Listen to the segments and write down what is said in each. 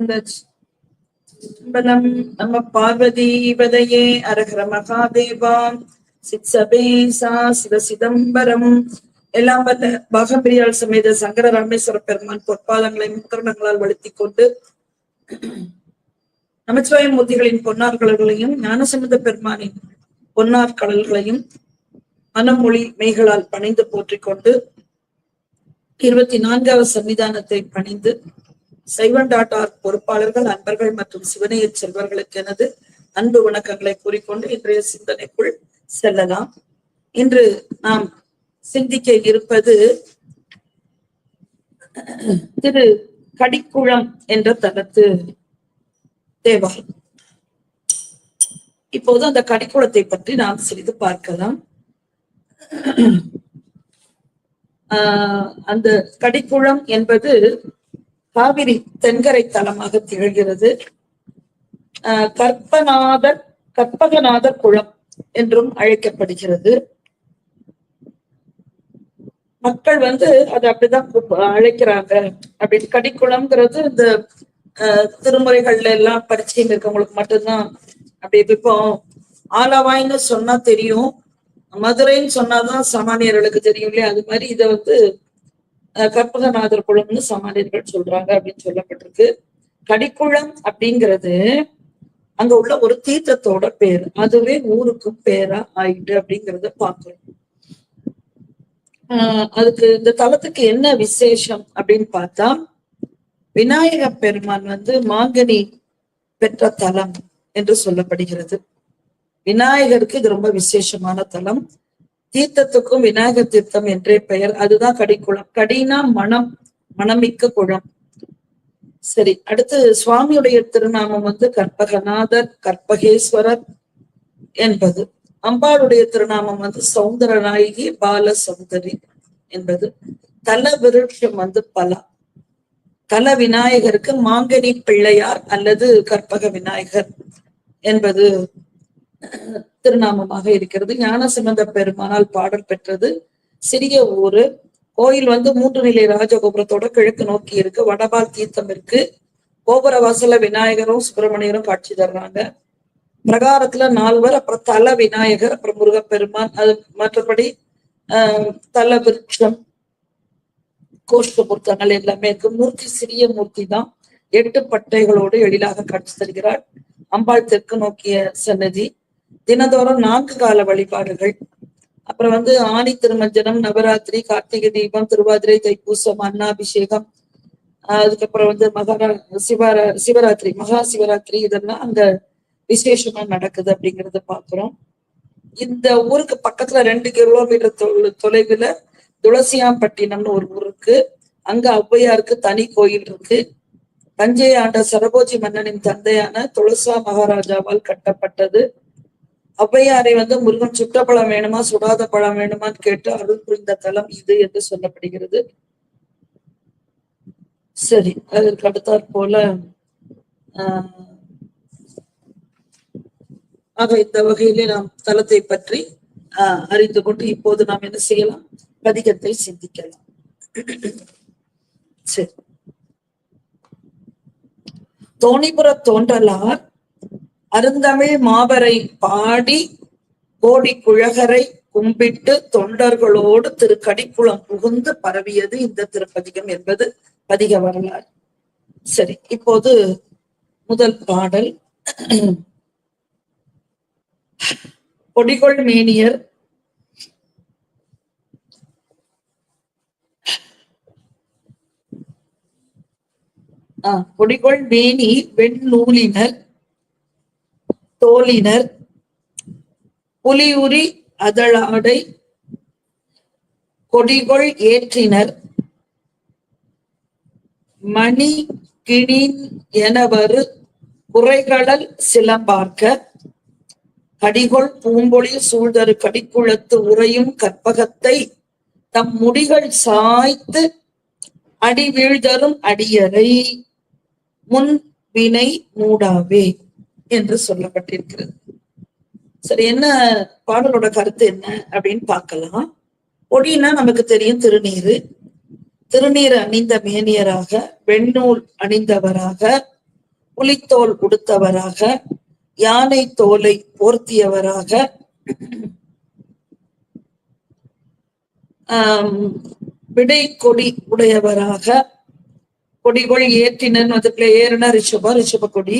இந்த பலம் நம்ம பார்வதி வதையே அரகர மகாதேவா சித்சபேசா சிவ சிதம்பரம். எல்லாம் வல்ல பாகம்பிரியால் சமேத சங்கர ராமேஸ்வர பெருமான் பொற்பாதங்களை முக்கரணங்களால் வலுத்தி கொண்டு நமச்சிவாய மூர்த்திகளின் பொன்னார் கடல்களையும் ஞானசமுத பெருமானின் பொன்னார் கடல்களையும் மனமொழி மெய்களால் பணிந்து போற்றிக் கொண்டு இருபத்தி நான்காவது சன்னிதானத்தை பணிந்து சைவன் டாட்டார் பொறுப்பாளர்கள் அன்பர்கள் மற்றும் சிவனைய செல்வர்களுக்கு எனது அன்பு வணக்கங்களை கூறிக்கொண்டு இன்றைய சிந்தனைக்குள் செல்லலாம். இன்று நாம் சிந்திக்க இருப்பது திரு கடிக்குளம் என்ற தலத்து தேவாலயம். இப்போது அந்த கடிக்குளத்தை பற்றி நாம் சிறிது பார்க்கலாம். ஆஹ் அந்த கடிக்குளம் என்பது காவிரி தென்கரை தலமாக திகழ்கிறது. ஆஹ் கற்பநாதர் கற்பகநாதர் குளம் என்றும் அழைக்கப்படுகிறது. மக்கள் வந்து அது அப்படிதான் அழைக்கிறாங்க. அப்படி கடிக்குளம்ங்கிறது இந்த ஆஹ் திருமுறைகள்ல எல்லாம் பரிச்சயம் இருக்கவங்களுக்கு மட்டும்தான். அப்படி இப்போ ஆலவாய்ன்னு சொன்னா தெரியும். மதுரைன்னு சொன்னாதான் சாமானியர்களுக்கு தெரியும் இல்லையா? அது மாதிரி இதை வந்து கற்பகநாதர் குளம்னு சாமானியர்கள் சொல்றாங்க அப்படின்னு சொல்லப்பட்டிருக்கு. கடிக்குளம் அப்படிங்கிறது அங்க உள்ள ஒரு தீர்த்தத்தோட பேர். அதுவே ஊருக்கும் பேரா ஆயிட்டு அப்படிங்கறத பாக்குறோம் ஆஹ் அதுக்கு இந்த தலத்துக்கு என்ன விசேஷம் அப்படின்னு பார்த்தா விநாயக பெருமான் வந்து மாங்கனி பெற்ற தலம் என்று சொல்லப்படுகிறது. விநாயகருக்கு இது ரொம்ப விசேஷமான தலம். தீர்த்தத்துக்கும் விநாயகர் தீர்த்தம் என்றே பெயர். அதுதான் கடிக்குளம். கடினா மனம் மனமிக்க குளம். சரி அடுத்து சுவாமியுடைய திருநாமம் வந்து கற்பகநாதர் கற்பகேஸ்வரர் என்பது. அம்பாளுடைய திருநாமம் வந்து சௌந்தரநாயகி பால சௌந்தரி என்பது. தல விருட்சம் வந்து பலா. தல விநாயகருக்கு மாங்கனி பிள்ளையார் அல்லது கற்பக விநாயகர் என்பது. திருநாமமாக இருக்கிறது. ஞானசம்பந்த பெருமானால் பாடல் பெற்றது. சிறிய ஊரு. கோயில் வந்து மூன்று நிலை ராஜகோபுரத்தோட கிழக்கு நோக்கி இருக்கு. வடபால் தீர்த்தம் இருக்கு. கோபுர வாசல விநாயகரும் சுப்பிரமணியரும் காட்சி தர்றாங்க. பிரகாரத்துல நால்வர் அப்புறம் தல விநாயகர் அப்புறம் முருகப்பெருமான் அது மற்றபடி ஆஹ் தல விருட்சம் கோஷ்ட பொருத்தங்கள் எல்லாமே இருக்கு. மூர்த்தி சிறிய மூர்த்தி தான். எட்டு பட்டைகளோடு எழிலாக காட்சி தருகிறார். அம்பாள் தெற்கு நோக்கிய சன்னதி. தினந்தோறும் நான்கு கால வழிபாடுகள். அப்புறம் வந்து ஆணி திருமஞ்சனம் நவராத்திரி கார்த்திகை தீபம் திருவாதிரை தைப்பூசம் அன்னாபிஷேகம். அதுக்கப்புறம் வந்து மகாரா சிவரா சிவராத்திரி மகா சிவராத்திரி இதெல்லாம் அங்க விசேஷமா நடக்குது அப்படிங்கறத பாக்குறோம். இந்த ஊருக்கு பக்கத்துல ரெண்டு கிலோமீட்டர் தொலைவுல துளசியாம்பட்டினம்னு ஒரு ஊர் இருக்கு அங்க ஔவையாருக்கு தனி கோயில் இருக்கு. தஞ்சை ஆண்ட சரபோஜி மன்னனின் தந்தையான துளசா மகாராஜாவால் கட்டப்பட்டது. ஔவையாரை வந்து முருகன் சுட்ட பழம் வேணுமா சுடாத பழம் வேணுமான்னு கேட்டு அருள் புரிந்த தலம் இது என்று சொல்லப்படுகிறது. சரி அதற்கு அடுத்தாற் போல ஆஹ் ஆக இந்த வகையிலே நாம் தலத்தை பற்றி ஆஹ் அறிந்து கொண்டு இப்போது நாம் என்ன செய்யலாம்? பதிகத்தை சிந்திக்கலாம். சரி. தோணிபுர தோன்றலார் அருந்தமிழ் மாபரை பாடி கோடி குழகரை கும்பிட்டு தொண்டர்களோடு திருக்கடிக்குளம் புகுந்து பரவியது இந்த திருப்பதிகம் என்பது பதிக வரலாறு. சரி இப்போது முதல் பாடல். பொடிகொள் மேனியர். ஆஹ் பொடிகொள் மேனி வெண்ணூலினர் தோழினர். புலியுரி அதழாடை கொடிகொள் ஏற்றினர். மணி கிணின் எனவரு குறைகடல் சிலம்பார்க்க கடிகொள் பூம்பொழி சூழ்தரு கடிக்குளத்து உறையும் கற்பகத்தை தம் முடிகள் சாய்த்து அடி வீழ்தரும் அடியரை முன் வினை மூடாவே. என்று சொல்லப்பட்டிருக்கிறது. சரி என்ன பாடலோட கருத்து என்ன அப்படின்னு பார்க்கலாம். பொடினா நமக்கு தெரியும் திருநீரு திருநீர் அணிந்த மேனியராக வெண்ணூல் அணிந்தவராக புலித்தோல் உடுத்தவராக யானை தோலை போர்த்தியவராக ஆஹ் விடை கொடி உடையவராக கொடிகள் ஏற்றினன் அதுக்குள்ள ஏறுனா ரிஷபம் ரிஷப கொடி.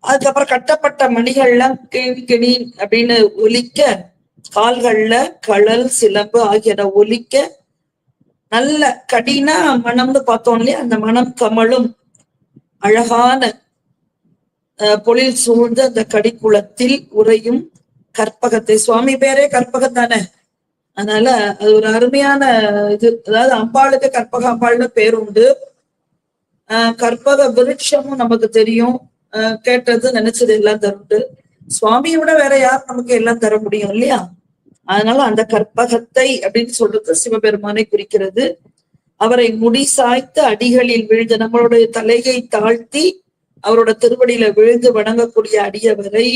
அதுக்கப்புறம் கட்டப்பட்ட மணிகள்ல கிணி கிணி அப்படின்னு ஒலிக்க கால்கள்ல கழல் சிலம்பு ஆகியன ஒலிக்க நல்ல கடினா மனம்னு பார்த்தோம் இல்லையா? அந்த மனம் கமலும் அழகான பொழில் சூழ்ந்த அந்த கடிக்குளத்தில் உறையும் கற்பகத்தை. சுவாமி பேரே கற்பகம் தானே? அதனால அது ஒரு அருமையான இது. அதாவது அம்பாளுக்கு கற்பக அம்பாள்னு பேர் உண்டு. ஆஹ் கற்பக விருட்சமும் நமக்கு தெரியும். கேட்டது நினைச்சது எல்லாம் தருண்டு சுவாமியை விட வேற யார் நமக்கு எல்லாம் தர முடியும் இல்லையா? அதனால அந்த கற்பகத்தை அப்படின்னு சொல்றது சிவபெருமானை குறிக்கிறது. அவரை முடி சாய்த்து அடிகளில் விழுந்து நம்மளுடைய தலையை தாழ்த்தி அவரோட திருவடியில விழுந்து வணங்கக்கூடிய அடியவரை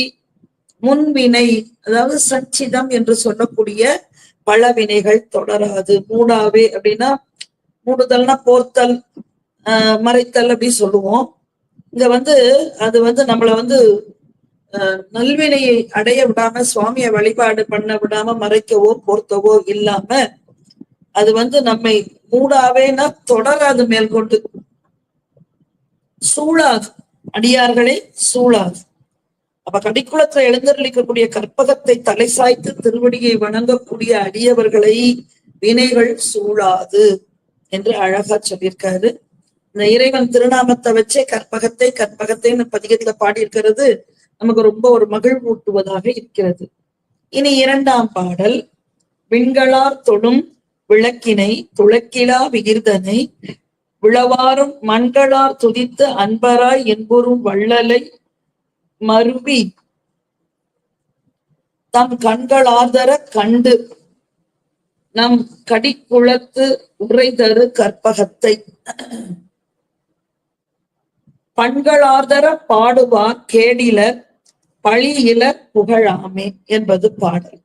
முன்வினை அதாவது சச்சிதம் என்று சொல்லக்கூடிய பல வினைகள் தொடராது. மூடாவே அப்படின்னா மூடுதல்னா போர்த்தல் ஆஹ் மறைத்தல் அப்படின்னு சொல்லுவோம். இங்க வந்து அது வந்து நம்மள வந்து ஆஹ் நல்வினையை அடைய விடாம சுவாமியை வழிபாடு பண்ண விடாம மறைக்கவோ போர்த்தவோ இல்லாம அது வந்து நம்மை மூடாவேனா தொடராது மேற்கொண்டு சூழாது. அடியார்களே சூழாது. அப்ப கடிக்குளத்துல எழுந்தருளிக்கக்கூடிய கற்பகத்தை தலை சாய்த்து திருவடியை வணங்கக்கூடிய அடியவர்களை வினைகள் சூழாது என்று அழகா சொல்லியிருக்காரு. இந்த இறைவன் திருநாமத்தை வச்சே கற்பகத்தை கற்பகத்தைன்னு பதிகத்துல பாடியிருக்கிறது நமக்கு ரொம்ப ஒரு மகிழ்வூட்டுவதாக இருக்கிறது. இனி இரண்டாம் பாடல் விண்களார் தொடும் விளக்கினை துளக்கிலா விகிர்தனை விளவாரும் மண்களார் துதித்து அன்பராய் என்புறும் வள்ளலை மருவி தம் கண்களார்தர கண்டு நம் கடிக்குளத்து உரைதரு கற்பகத்தை. பண்களாதர பாடுவார் கேடில பழியில புகழாமே என்பது பாடல்.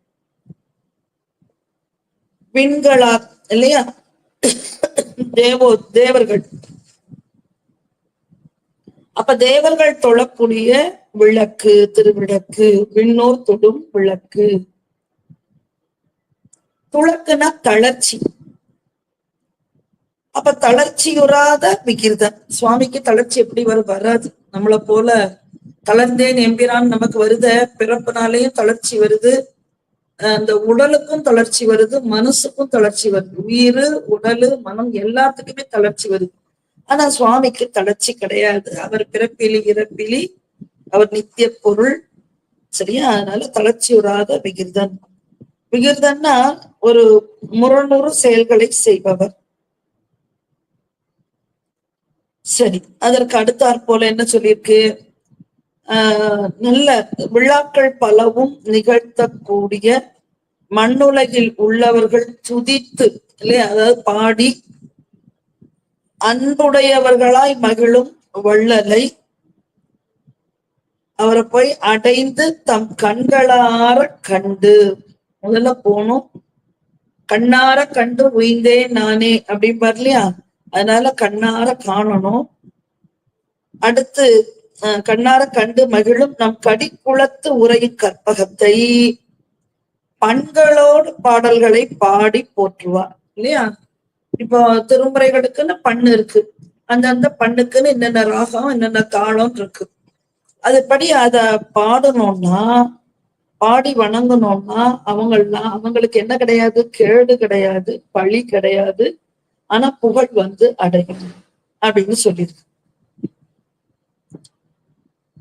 விண்களா இல்லையா? தேவோ தேவர்கள். அப்ப தேவர்கள் தொழக்கூடிய விளக்கு திருவிளக்கு விண்ணோர் தொடும் விளக்கு. துளக்குனா தளர்ச்சி. அப்ப தளர்ச்சியுறாத விகிர்தன் சுவாமிக்கு தளர்ச்சி எப்படி வரும் வராது. நம்மளை போல தளர்ந்தேன் எம்பிரான் நமக்கு வருத பிறப்புனாலேயும் தளர்ச்சி வருது. அந்த உடலுக்கும் தளர்ச்சி வருது மனசுக்கும் தளர்ச்சி வருது. உயிர் உடலு மனம் எல்லாத்துக்குமே தளர்ச்சி வருது. ஆனா சுவாமிக்கு தளர்ச்சி கிடையாது. அவர் பிறப்பிலி இறப்பிலி அவர் நித்திய பொருள். சரியா? அதனால தளர்ச்சி உறாத விகிர்தன். விகிர்தன்னா ஒரு முரணுறு செயல்களை செய்பவர். சரி அதற்கு அடுத்தாற் போல என்ன சொல்லியிருக்கு? ஆஹ் நல்ல விழாக்கள் பலவும் நிகழ்த்தக்கூடிய மண்ணுலகில் உள்ளவர்கள் துதித்து இல்லையா? அதாவது பாடி அன்புடையவர்களாய் மகிழும் வள்ளலை. அவரை போய் அடைந்து தம் கண்களார கண்டு முதல்ல போனோம். கண்ணார கண்டு உயிந்தே நானே அப்படிம்பார் இல்லையா? அதனால கண்ணார காணணும். அடுத்து அஹ், கண்ணார கண்டு மகிழும் நம் கடிக்குளத்து உரையும் கற்பகத்தை. பண்களோடு பாடல்களை பாடி போற்றுவார் இல்லையா? இப்போ திருமுறைகளுக்குன்னு பண்ணு இருக்கு. அந்தந்த பண்ணுக்குன்னு என்னென்ன ராகம் என்னென்ன தாளம் இருக்கு. அதுபடி அத பாடணும்னா பாடி வணங்கணும்னா அவங்கெல்லாம் அவங்களுக்கு என்ன கிடையாது? கேடு கிடையாது பழி கிடையாது. ஆனா புகழ் வந்து அடையும் அப்படின்னு சொல்லியிருக்கு.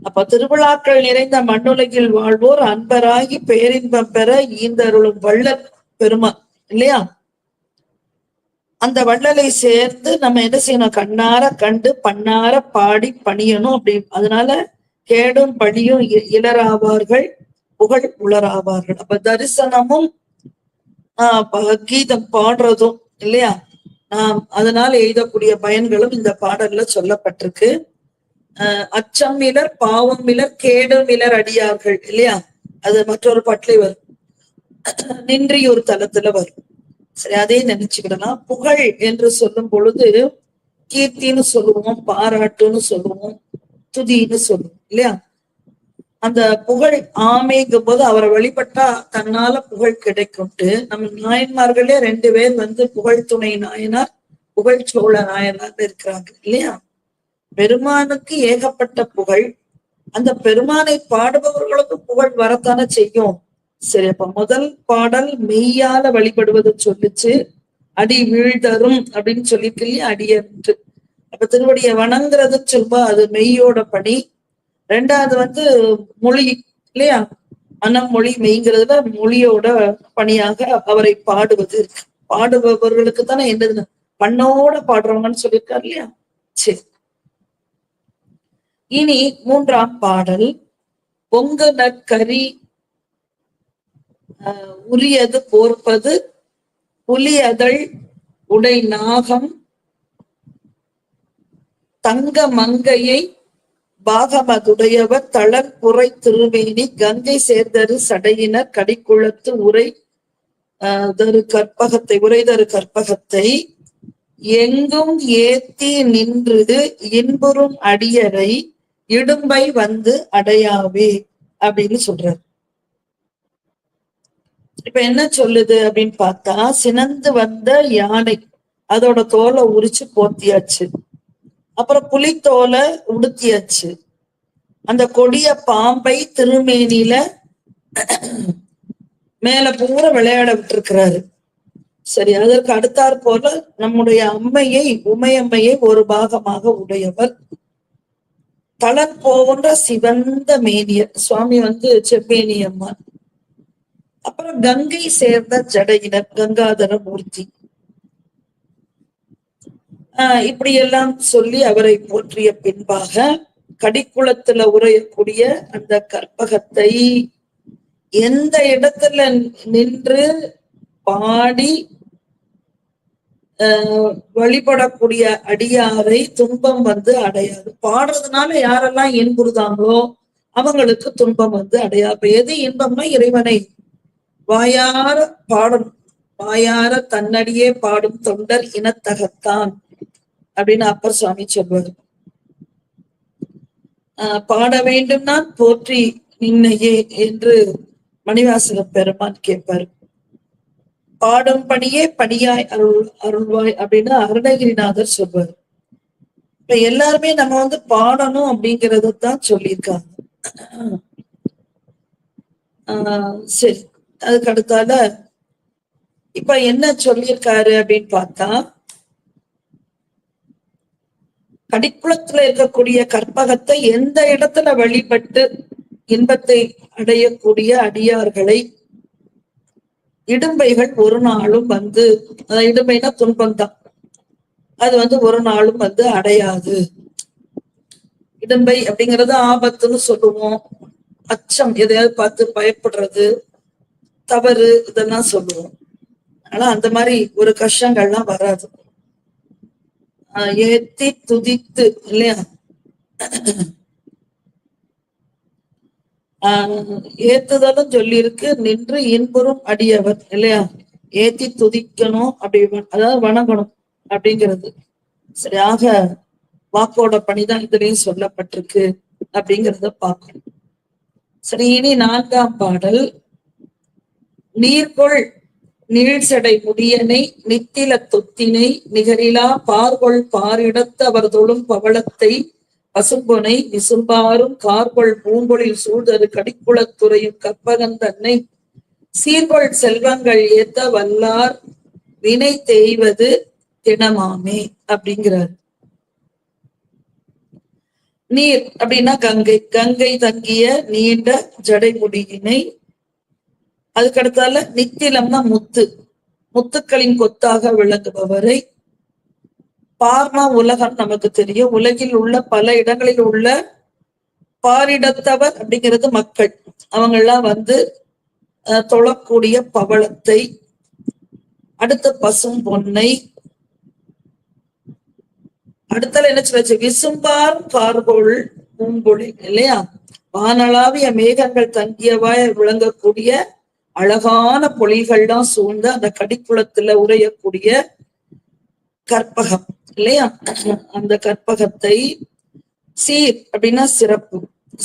அப்ப திருவிழாக்கள் நிறைந்த மண்ணுலகில் வாழ்வோர் அன்பராகி பேரின்பம் பெற ஈந்தருளும் வள்ளல் பெருமா இல்லையா? அந்த வள்ளலை சேர்ந்து நம்ம என்ன செய்யணும்? கண்ணார கண்டு பண்ணார பாடி பணியணும் அப்படி. அதனால கேடும் பழியும் இ- புகழ் உளராவார்கள். அப்ப தரிசனமும் ஆஹ் கீதம் பாடுறதும் இல்லையா? நாம் அதனால் எழுதக்கூடிய பயன்களும் இந்த பாடல்ல சொல்லப்பட்டிருக்கு. ஆஹ் அச்சம் மிலர் பாவம் மிலர் கேடும் மிலர் அடியார்கள் இல்லையா? அது மற்றொரு பாட்டிலே வரும். நின்றியூர் தலத்துல வரும். சரி அதே நினைச்சுக்கிடலாம். புகழ் என்று சொல்லும் பொழுது கீர்த்தின்னு சொல்லுவோம் பாராட்டுன்னு சொல்லுவோம் துதின்னு சொல்லுவோம் இல்லையா? அந்த புகழ் ஆமைங்கும் போது அவரை வழிபட்டா தன்னால புகழ் கிடைக்கும்ட்டு நம்ம நாயன்மார்களே ரெண்டு பேர் வந்து புகழ் துணை நாயனார் புகழ் சோழ நாயனார் இருக்கிறாங்க இல்லையா? பெருமானுக்கு ஏகப்பட்ட புகழ். அந்த பெருமானை பாடுபவர்களுக்கு புகழ் வரத்தானே செய்யும். சரி அப்ப முதல் பாடல் மெய்யால வழிபடுவது சொல்லிச்சு. அடி வீழ்தரும் அப்படின்னு சொல்லிட்டு இல்லையா அடியன்று. அப்ப திருவடியை வணங்குறதுன்னு சொல்லுவா அது மெய்யோட பணி. ரெண்டாவது வந்து மொழி இல்லையா மனம் மொழி மெய்ங்கிறதுல மொழியோட பணியாக அவரை பாடுவது பாடுபவர்களுக்கு தானே என்னது பண்ணோட பாடுறவங்கன்னு சொல்லியிருக்காரு இல்லையா? சரி. இனி மூன்றாம் பாடல். பொங்கு நற்கரி ஆஹ், உரியது போர்ப்பது புலியதழ் உடை நாகம் தங்க மங்கையை பாகமதுடையவர் தளர்புரை திருமேனி கங்கை சேர்தரு சடையினர் கடிக்குளத்து உரை ஆஹ், தரு கற்பகத்தை உரைதரு கற்பகத்தை. எங்கும் ஏத்தி நின்று இன்புறும் அடியரை இடும்பை வந்து அடையாவே அப்படின்னு சொல்றாரு. இப்ப என்ன சொல்லுது அப்படின்னு பார்த்தா சினந்து வந்த யானை அதோட தோலை உரிச்சு போத்தியாச்சு. அப்புறம் புலித்தோலை உடுத்தியாச்சு. அந்த கொடிய பாம்பை திருமேனியில மேல பூரா விளையாட விட்டுருக்கிறாரு. சரி அதற்கு அடுத்தாற் போல நம்முடைய அம்மையை உமையம்மையை ஒரு பாகமாக உடையவர். தளர் போன்ற சிவந்த மேனியர் சுவாமி வந்து செப்பேனி அம்மா அப்புறம் கங்கை சேர்ந்த ஜடையினர் கங்காதர மூர்த்தி. ஆஹ் சொல்லி அவரை போற்றிய பின்பாக கடிக்குளத்துல உரையக்கூடிய அந்த கற்பகத்தை எந்த இடத்துல நின்று பாடி ஆஹ் வழிபடக்கூடிய அடியாரை துன்பம் வந்து அடையாது. பாடுறதுனால யாரெல்லாம் இன்புறுதாங்களோ அவங்களுக்கு துன்பம் வந்து அடையாது. எது இன்பம்னா இறைவனை வாயார பாடும் வாயார தன்னடியே பாடும் தொண்டர் இனத்தகத்தான். அப்படின்னு அப்பர் சுவாமி சொல்வார் ஆஹ் பாட வேண்டும்னா போற்றி நின்னையே என்று மணிவாசக பெருமான் கேட்பார். பாடும் பணியே பணியாய் அருள் அருள்வாய் அப்படின்னு அருணகிரிநாதர் சொல்வார். இப்ப எல்லாருமே நம்ம வந்து பாடணும் அப்படிங்கறத தான் சொல்லியிருக்காங்க. ஆஹ் சரி அதுக்கு அடுத்தால இப்ப என்ன சொல்லியிருக்காரு அப்படின்னு பார்த்தா கடிக்குளத்துல இருக்கக்கூடிய கற்பகத்தை எந்த இடத்துல வழிபட்டு இன்பத்தை அடையக்கூடிய அடியார்களை இடும்பைகள் ஒரு நாளும் வந்து இடும்பைனா துன்பம் தான் அது வந்து ஒரு நாளும் வந்து அடையாது. இடும்பை அப்படிங்கறது ஆபத்துன்னு சொல்லுவோம். அச்சம் எதையாவது பார்த்து பயப்படுறது தவறு இதெல்லாம் சொல்லுவோம். ஆனா அந்த மாதிரி ஒரு கஷ்டங்கள்லாம் வராது. ஏத்தி துதித்து இல்லையா? ஆஹ் ஏத்துதலும் சொல்லியிருக்கு நின்று இன்புறும் அடியவர் இல்லையா? ஏத்தி துதிக்கணும் அப்படி அதாவது வணங்கணும் அப்படிங்கிறது. சரியாக வாக்கோட பணிதான் இதுலயும் சொல்லப்பட்டிருக்கு அப்படிங்கிறத பார்க்கணும். சரி இனி நான்காம் பாடல். நீர்கொள் நீழ்சடை முடியனை நித்தில தொத்தினை நிகரிலா பார்கொள் பாரிடத்து அவர் தொழும் பவளத்தை பசும்பொனை விசும்பாரும் கார்கொள் பூங்கொழில் சூழ்தரு கடிக்குளத்துறையும் கற்பகன் தன்னை. சீர்கொள் செல்வங்கள் ஏத்த வல்லார் வினை தேய்வது தினமாமே அப்படிங்கிறார். நீர் அப்படின்னா கங்கை கங்கை தங்கிய நீண்ட ஜடைமுடியினை அதுக்கடுத்தால நித்திலம்னா முத்து. முத்துக்களின் கொத்தாக விளங்குபவரை பார்மா உலகம் நமக்கு தெரியும். உலகில் உள்ள பல இடங்களில் உள்ள பாரிடத்தவர் அப்படிங்கிறது மக்கள். அவங்க எல்லாம் வந்து அஹ், தொழக்கூடிய பவளத்தை அடுத்து பசும் பொன்னை அடுத்தால என்ன சொல்லுச்சு விசும்பார் கார்கோள் பூங்கொழி இல்லையா? வானளாவிய மேகங்கள் தங்கியவாய் விளங்கக்கூடிய அழகான பொழிகள்லாம் சூழ்ந்த அந்த கடிக்குளத்துல உரையக்கூடிய கற்பகம் இல்லையா? அந்த கற்பகத்தை சீர் அப்படின்னா சிறப்பு.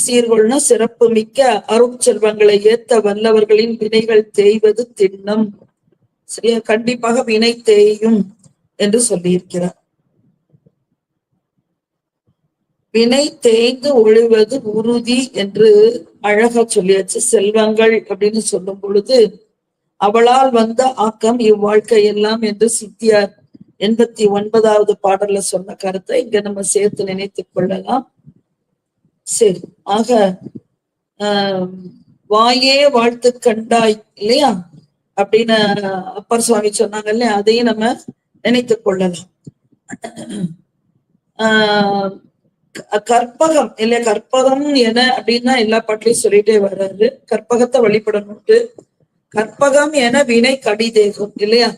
சீர்கொள்னா சிறப்பு மிக்க அருட்செல்வங்களை ஏத்த வல்லவர்களின் வினைகள் தேய்வது திண்ணம். சரியா? கண்டிப்பாக வினை தேயும் என்று சொல்லியிருக்கிறார். வினை தேய்ந்து ஒழுவது உறுதி என்று அழகா சொல்லியாச்சு செல்வங்கள் அப்படின்னு சொல்லும் பொழுது அவளால் வந்த ஆக்கம் இவ்வாழ்க்கை எல்லாம் என்று சித்தியார் எண்பத்தி ஒன்பதாவது பாடல்ல சொன்ன கருத்தை இங்க நம்ம சேர்த்து நினைத்துக் கொள்ளலாம். சரி ஆக ஆஹ் வாயே வாழ்த்து கண்டாய் இல்லையா? அப்படின்னு அப்பர் சுவாமி சொன்னாங்க இல்லையா? அதையும் நம்ம நினைத்துக் கொள்ளலாம். ஆஹ் கற்பகம் இல்லையா? கற்பகம் என அப்படின்னா எல்லா பாட்டிலையும் சொல்லிட்டே வர்றாரு. கற்பகத்தை வழிபடணும்ட்டு. கற்பகம் என வினை கடிதேகம் இல்லையா?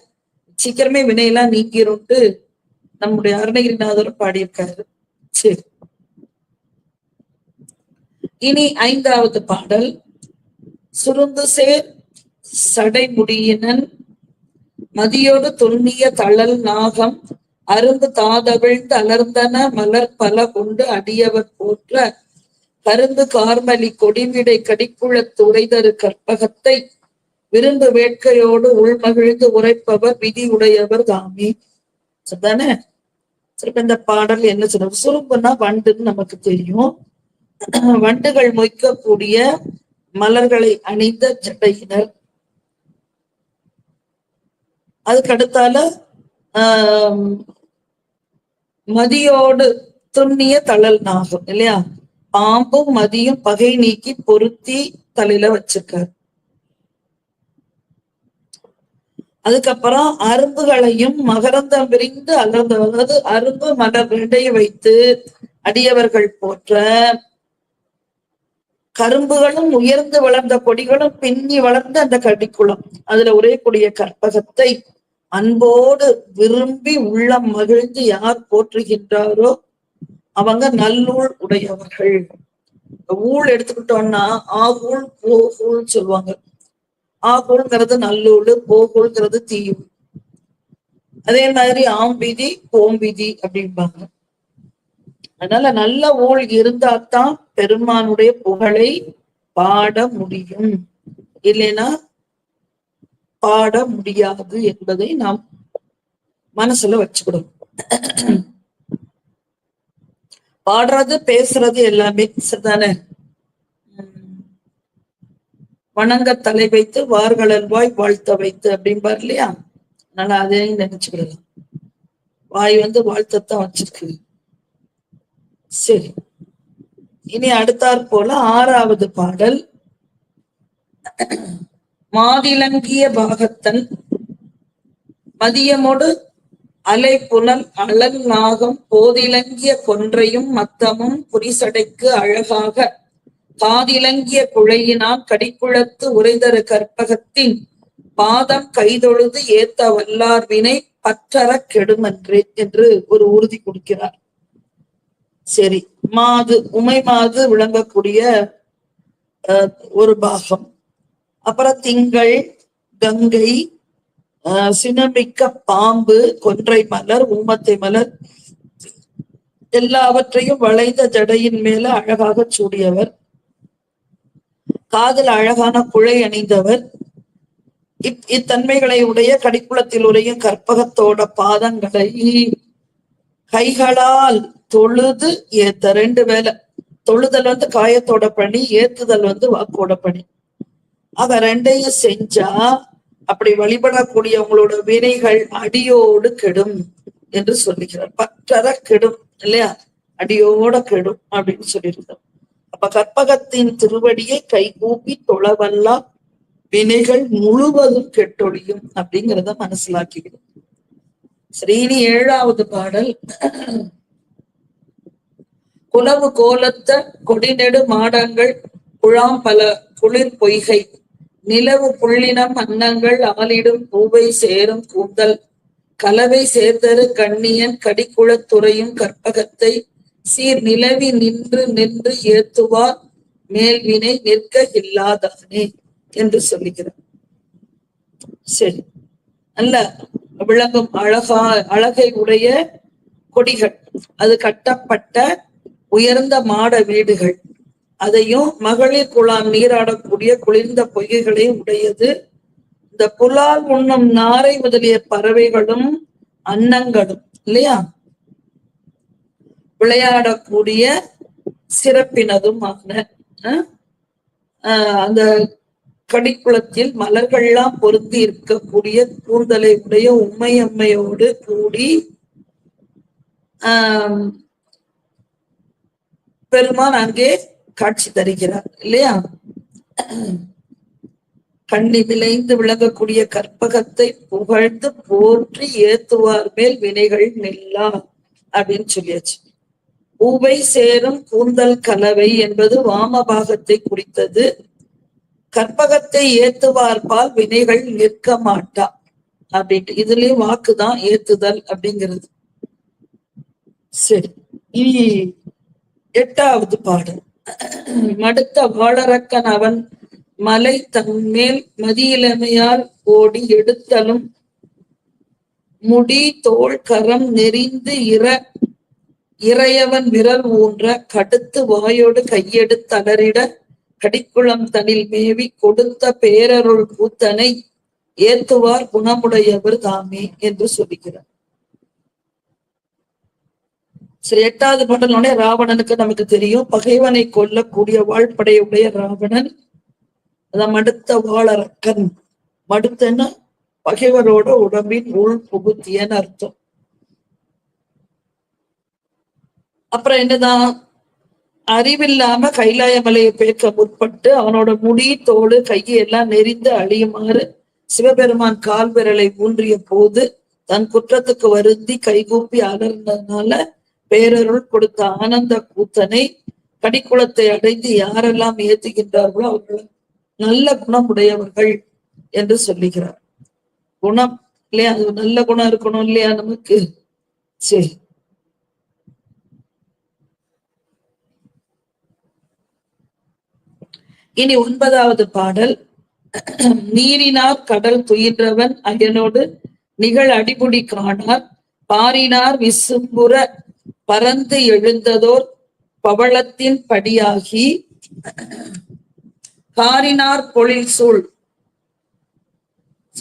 சீக்கிரமே வினையெல்லாம் நீங்கிரும்ட்டு நம்முடைய அருணகிரிநாதர் பாடியிருக்காரு. சரி. இனி ஐந்தாவது பாடல். சுருந்து சேர் சடைமுடியினன் மதியோடு துண்ணிய தழல் நாகம் அருந்து தாதவிழ்ந்து அலர்ந்தன மலர் பல கொண்டு அடியவர் போற்ற. கருந்து கார்மலி கொடிவிடை கடிக்குளத் துறைதரு கற்பகத்தை. விருந்து வேட்கையோடு உள்மகிழ்ந்து உரைப்பவர் விதி உடையவர் தாமே. சரிதானே? சரி இந்த பாடல் என்ன சொல்றது? சுரும்புனா வண்டுன்னு நமக்கு தெரியும். வண்டுகள் மொய்க்கக்கூடிய மலர்களை அணிந்த ஜடையினர். அதுக்கு அடுத்தால ஆஹ் மதியோடு துண்ணிய தழல் நாகம் இல்லையா? பாம்பும் மதியும் பகை நீக்கி பொருத்தி தலையில வச்சிருக்காரு. அதுக்கப்புறம் அரும்புகளையும் மகரந்தம் விரிந்து அலர்ந்த அதாவது அரும்பு மலர் ரெண்டையும் வைத்து அடியவர்கள் போற்ற கரும்புகளும் உயர்ந்து வளர்ந்த கொடிகளும் பின்னி வளர்ந்த அந்த கடிக்குளம். அதுல உரையக்கூடிய கற்பகத்தை அன்போடு விரும்பி உள்ளம் மகிழ்ந்து யார் போற்றுகின்றாரோ அவங்க நல்லூழ் உடையவர்கள். ஊழ் எடுத்துக்கிட்டோம்னா ஆகூழ் போகூழ் சொல்லுவாங்க. ஆகூழ்ங்கிறது நல்லூழ் போகூழ்ங்கிறது தீவு. அதே மாதிரி ஆம்பிதி போம்பிதி அப்படிம்பாங்க. அதனால நல்ல ஊழ் இருந்தாத்தான் பெருமானுடைய புகழை பாட முடியும். இல்லைன்னா பாட முடியாது என்பதை நாம் மனசுல வச்சுக்கணும். பாடுறது பேசுறது எல்லாமே சரிதானே? வணங்க தலை வைத்து வார்களல்வாய் வாழ்த்த வைத்து அப்படிம்பார் இல்லையா? அதனால அதையும் நினைச்சுக்கிடலாம். வாய் வந்து வாழ்த்தத்தான் வச்சிருக்கு. சரி. இனி அடுத்தாற் போல ஆறாவது பாடல். மாதிலங்கிய பாகத்தன் மதியமொடு அலை புனல் அலன் நாகம் போதிலங்கிய கொன்றையும் மத்தமும் புரிசடைக்கு அழகாக. காதிலங்கிய குழையினால் கடிக்குளத்து உரைதரு கற்பகத்தின் பாதம் கைதொழுது ஏத்த வல்லார் வினை பற்றற கெடுமன்றே என்று ஒரு உறுதி கொடுக்கிறார். சரி மாது உமை மாது விளங்கக்கூடிய ஒரு பாகம். அப்புறம் திங்கள் கங்கை ஆஹ் சினமிக்க பாம்பு கொன்றை மலர் ஊமத்தை மலர் எல்லாவற்றையும் வளைந்த ஜடையின் மேல அழகாக சூடியவர். காதில் அழகான குழை அணிந்தவர். இத் இத்தன்மைகளை உடைய கடிக்குளத்தில் உரையும் கற்பகத்தோட பாதங்களை கைகளால் தொழுது ஏத்த ரெண்டு வேலை. தொழுதல் வந்து காயத்தோட பணி ஏத்துதல் வந்து வாக்கோட பணி. அத ரெண்டையும் செஞ்சா அப்படி வழிபடக்கூடியவங்களோட வினைகள் அடியோடு கெடும் என்று சொல்லுகிறார். பற்றற கெடும் இல்லையா? அடியோட கெடும் அப்படின்னு சொல்லியிருந்தோம். அப்ப கற்பகத்தின் திருவடியை கைகூப்பி தொழவல்லா வினைகள் முழுவதும் கெட்டொழியும் அப்படிங்கிறத மனசிலாக்கிக்கணும் ஸ்ரீனி ஏழாவது பாடல். குலவு கோலத்த கொடிநெடு மாடங்கள் குழாம் பல குளிர் பொய்கை நிலவு புள்ளினம் அன்னங்கள் ஆலிடும் பூவை சேரும் கூந்தல். கலவை சேர்தரு கண்ணியன் கடிக்குளத்துறையும் கற்பகத்தை. சீர் நிலவி நின்று நின்று ஏத்துவார். மேல்வினை நிற்க இல்லாதானே என்று சொல்லுகிறார். சரி. நல்ல விளங்கும் அழகா அழகை உடைய கொடிகள். அது கட்டப்பட்ட உயர்ந்த மாட வீடுகள். அதையும் மகளிர் குழாம் நீராடக்கூடிய குளிர்ந்த பொய்கைகளை உடையது. இந்த புலால் உண்ணும் நாரை முதலிய பறவைகளும் அன்னங்களும் இல்லையா? விளையாடக்கூடிய சிறப்பினதுமான ஆன ஆஹ், அந்த கடிக்குளத்தில் மலர்கள்லாம் பொருந்தி இருக்கக்கூடிய கூந்தலை உடைய உண்மையம்மையோடு கூடி ஆஹ் பெருமான் அங்கே காட்சி தருகிறார் இல்லையா? கண்ணி விளைந்து விளங்கக்கூடிய கற்பகத்தை புகழ்ந்து போற்றி ஏத்துவார் மேல் வினைகள் நில்லா அப்படின்னு சொல்லியாச்சு. பூவை சேரும் கூந்தல் கலவை என்பது வாமபாகத்தை குறித்தது. கற்பகத்தை ஏத்துவார்பால் வினைகள் நிற்க மாட்டா அப்படின்ட்டு. இதுலயும் வாக்குதான் ஏத்துதல் அப்படிங்கிறது. சரி இனி எட்டாவது பாடல். மடுத்த வாழறக்கன் அவன் மலை தன்மேல் மதியிலமையால் ஓடி எடுத்தலும் முடி தோல் கரம் நெறிந்து இற இறையவன் விரல் ஊன்ற கடுத்து வாயோடு கையெடுத்தலரிட கடிக்குளம் தனில் மேவி கொடுத்த பேரருள் கூத்தனை ஏத்துவார் குணமுடையவர் தாமே என்று சொல்லுகிறார். சரி எட்டாவது பாடலுடைய ராவணனுக்கு நமக்கு தெரியும். பகைவனை கொல்லக்கூடிய வாழ்படையுடைய ராவணன் அதான் மடுத்த வாழறக்கன். மடுத்தன்னா பகைவரோட உடம்பின் உள் புகுத்தியன்னு அர்த்தம். அப்புறம் என்னதான்? அறிவில்லாம கைலாய மலையை பேக்க முற்பட்டு அவனோட முடி தோடு கையை எல்லாம் நெறிந்து அழியுமாறு சிவபெருமான் கால் விரலை ஊன்றிய போது தன் குற்றத்துக்கு வருந்தி கைகூப்பி அலர்ந்ததுனால பேரருள் கொடுத்த ஆனந்த கூத்தனை கடிக்குளத்தை அடைந்து யாரெல்லாம் ஏத்துகின்றார்களோ அவர்கள் நல்ல குணம் உடையவர்கள் என்று சொல்லுகிறார். குணம் இல்லையா? அது நல்ல குணம் இருக்கணும் இல்லையா நமக்கு? சரி. இனி ஒன்பதாவது பாடல். நீரினார் கடல் துயின்றவன் அயனோடு நிகழ் அடிபுடி காணார். பாரினார் விசும்புற பறந்து எழுந்ததோர் பவளத்தின் படியாகி காரினார் பொழில் சூழ்.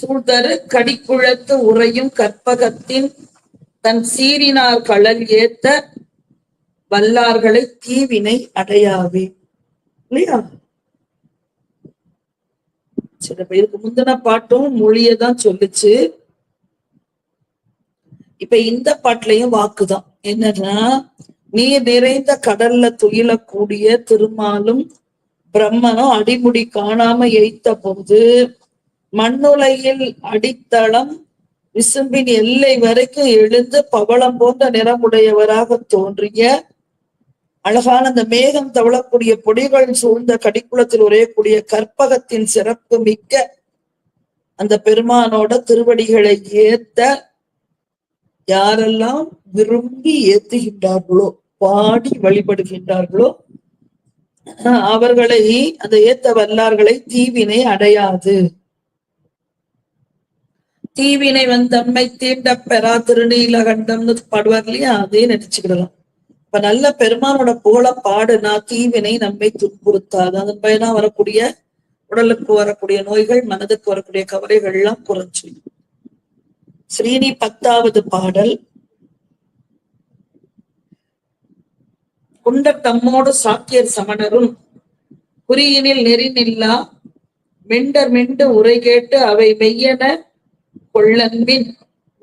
சூழ்தரு கடிக்குழத்து உறையும் கற்பகத்தின் தன் சீரினார் களல் ஏத்த வல்லார்களை தீவினை அடையாவே. இல்லையா? சில பேருக்கு முந்தின பாட்டும் மொழியதான் சொல்லுச்சு. இப்ப இந்த பாட்டுலயும் வாக்குதான். என்னன்னா நீர் நிறைந்த கடல்ல துயிலக்கூடிய திருமாலும் பிரம்மனும் அடிமுடி காணாம எய்த்த போது மண்ணுலையில் அடித்தளம் விசும்பின் எல்லை வரைக்கும் எழுந்து பவளம் போன்ற நிறமுடையவராக தோன்றிய அழகான அந்த மேகம் தவழக்கூடிய பொடிகள் சூழ்ந்த கடிக்குளத்தில் உரையக்கூடிய கற்பகத்தின் சிறப்பு மிக்க அந்த பெருமானோட திருவடிகளை ஏத்த யாரெல்லாம் விரும்பி ஏத்துகின்றார்களோ பாடி வழிபடுகின்றார்களோ அவர்களை அந்த ஏத்த வல்லார்களை தீவினை அடையாது. தீவினை வந்தம்மை தீண்ட பெறா திருநீலகண்டம்னு பாடுவார் இல்லையா? அதே நினைச்சுக்கிடலாம். இப்ப நல்ல பெருமானோட புகழ பாடுனா தீவினை நம்மை துன்புறுத்தாது. அதன் பயனா வரக்கூடிய உடலுக்கு வரக்கூடிய நோய்கள் மனதுக்கு வரக்கூடிய கவலைகள் எல்லாம் குறைஞ்சிடும் ஸ்ரீனி பத்தாவது பாடல். குண்ட தம்மோடு சாக்கியர் சமணரும் குறியினில் நெறிநில்லா மெண்டர் மெண்டு உரை கேட்டு அவை மெய்யென கொள்ளன்பின்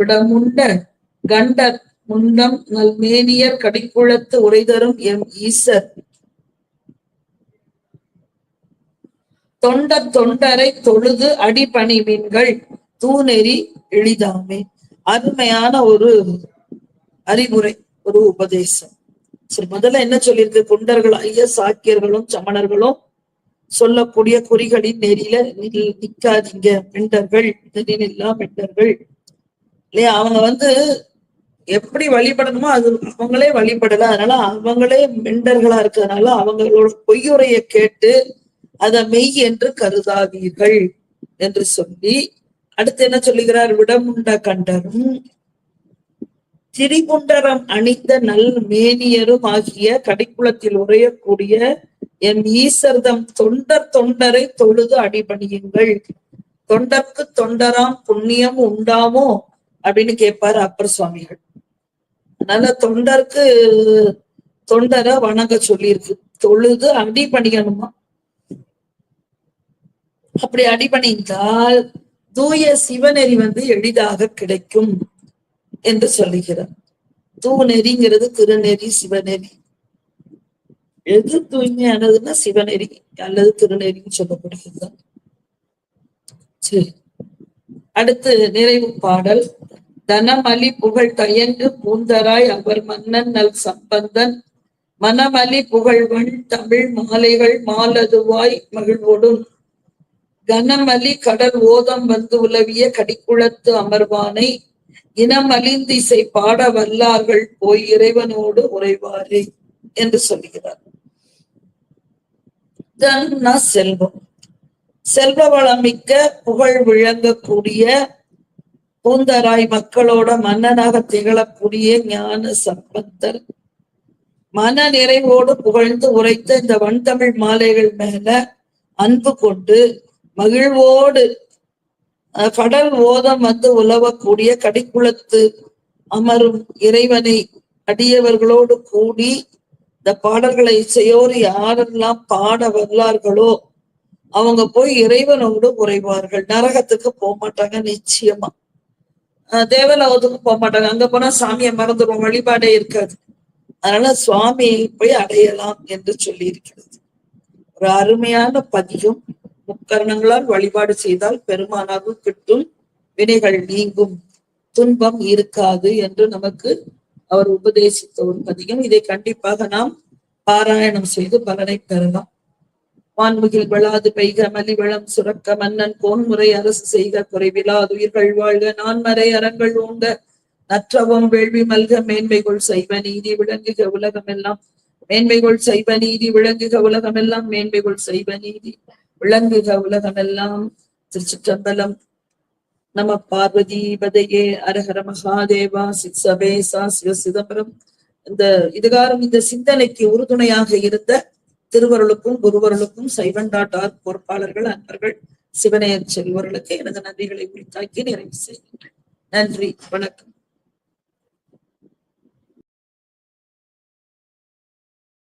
விடமுண்ட கண்டர் முண்டம் நல்மேனியர் கடிக்குளத்து உரைதரும் எம் ஈசர். தொண்டர் தொண்டரை தொழுது அடிபணிவின்கள் தூநெறி எளிதாமை. அருமையான ஒரு அறிவுரை ஒரு உபதேசம். சரி முதல்ல என்ன சொல்லியிருக்கு? குண்டர்கள் ஐய சாக்கியர்களும் சமணர்களும் சொல்லக்கூடிய குறிகளின் நெறியில நில்- நிக்காதீங்க. மெண்டர்கள் நெறிநில்லா மெண்டர்கள். இல்லையா? அவங்க வந்து எப்படி வழிபடணுமோ அது அவங்களே வழிபடல. அதனால அவங்களே மெண்டர்களா இருக்கிறதுனால அவங்களோட பொய்யுரைய கேட்டு அதை மெய் என்று கருதாதீர்கள் என்று சொல்லி அடுத்து என்ன சொல்லுகிறார்? விடமுண்ட கண்டரும் திரிபுண்டரம் அணிந்த நல் மேனியரும் ஆகிய கடிக்குளத்தில் உரையக்கூடிய என் ஈசர்தம் தொண்டர் தொண்டரை தொழுது அடிபணியுங்கள். தொண்டர்க்கு தொண்டராம் புண்ணியம் உண்டாமோ? அப்படின்னு கேட்பாரு அப்பர் சுவாமிகள். அதனால தொண்டருக்கு தொண்டரை வணங்க சொல்லியிருக்கு. தொழுது அடிபணியணுமா? அப்படி அடிபணிந்தால் தூய சிவநெறி வந்து எளிதாக கிடைக்கும் என்று சொல்லுகிறார். தூநெறிங்கிறது திருநெறி சிவநெறி. எது தூய்மையானதுன்னா சிவநெறி அல்லது திருநெறின்னு சொல்லப்படுகிறது. சரி. அடுத்து நிறைவு பாடல். தனமலி புகழ் தயங்கு பூந்தராய் அவர் மன்னன் நல் சம்பந்தன். மனமலி புகழ்வன் தமிழ் மாலைகள் மாலதுவாய் மகிழ்வோடும். கனமலி கடல் ஓதம் வந்து உலவிய கடிக்குளத்து அமர்வானை இனமலிந்து இசை பாட வல்லார்கள் போய் இறைவனோடு உறைவாரே என்று சொல்கிறார். தன்னா செல்வம். செல்வ வளமிக்க புகழ் விளங்கக்கூடிய பூந்தராய் மக்களோட மன்னனாக திகழக்கூடிய ஞான சம்பந்தர். மன நிறைவோடு புகழ்ந்து உரைத்த இந்த வன்தமிழ் மாலைகள் மேல அன்பு கொண்டு மகிழ்வோடு. கடல் ஓதம் வந்து உலவக்கூடிய கடிக்குளத்து அமரும் இறைவனை அடியவர்களோடு கூடி இந்த பாடல்களை இசையோர் யாரெல்லாம் பாட வல்லார்களோ அவங்க போய் இறைவனோடு உறைவார்கள் நரகத்துக்கு போக மாட்டாங்க நிச்சயமா. தேவலோகத்துக்கு போக மாட்டாங்க. அங்க போனா சாமியை மறந்துடும் வழிபாடே இருக்காது. அதனால சுவாமியை போய் அடையலாம் என்று சொல்லி இருக்கிறது ஒரு அருமையான பதியும் முக்கரணங்களால் வழிபாடு செய்தால் பெருமானாக கிட்டும் வினைகள் நீங்கும். துன்பம் இருக்காது என்று நமக்கு அவர் உபதேசித்த ஒரு பதியம் இதை கண்டிப்பாக நாம் பாராயணம் செய்து பலனை பெறலாம். வான்முகில் விழாது பெய்க மலிவளம் சுரக்க மன்னன் கோன்முறை அரசு செய்க குறைவிலாது உயிர்கள் வாழ்க நான்மறை அறங்கள் ஓங்க. நற்றவம் வேள்வி மல்க மேன்மைகள் செய்வ நீதி விளங்குக உலகமெல்லாம். மேன்மைகள் செய்வ நீதி விளங்குக உலகமெல்லாம். மேன்மைகள் செய்வ நீதி. விளங்குக உலகமெல்லாம். திருச்சிற்றம்பலம். நம பார்வதி பதையே அரஹர மகாதேவா சித்சபேசா சிவ சிதம்பரம். இந்த இதுகாரம் இந்த சிந்தனைக்கு உறுதுணையாக இருந்த திருவருளுக்கும் குருவருளுக்கும் சைவன் டாட் ஆர் பொறுப்பாளர்கள் அன்பர்கள் சிவனையர் செல்வர்களுக்கு எனது நன்றிகளை உரித்தாக்கி நிறைவு செய்கின்றேன். நன்றி வணக்கம்.